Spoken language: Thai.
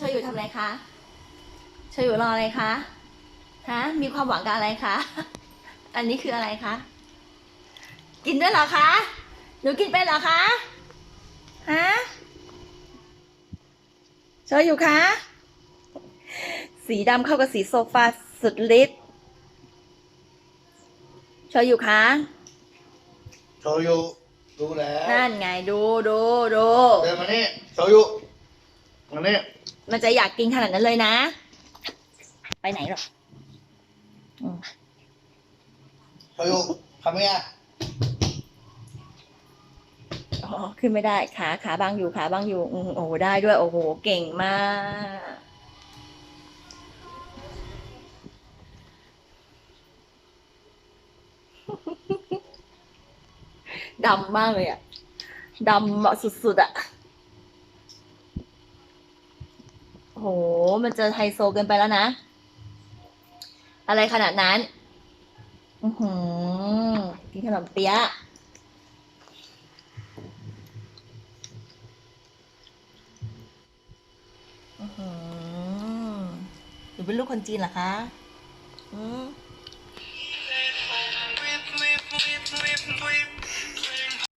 เชออยู่ทำอะไรคะเชออยู่รออะไรคะฮะมีความหวังกับอะไรคะอันนี้คืออะไรคะกินด้วยเหรอคะหนูกินเป็นเหรอคะฮะเชออยู่คะสีดำเข้ากับสีโซฟาสุดฤทธิ์เชออยู่คะโชยุดูแลนั่นไงดูดูดูเดินมานี่โชยุมานี่ มันจะอยากกินขนาดนั้นเลยนะ ไปไหนหรออืมโชยุทำไงอะอ๋อขึ้นไม่ได้ขาขาบางอยู่ขาบางอยู่อืมโอ้โหได้ด้วย โอ้โห เก่งมาก ดำมากเลยอะดำแบบสุดๆอะ โอ้โห มันจะไฮโซเกินไปแล้วนะ อะไรขนาดนั้น อือหือกินขนมเปี๊ยะอือหือหรือเป็นลูกคนจีนเหรอคะ อือ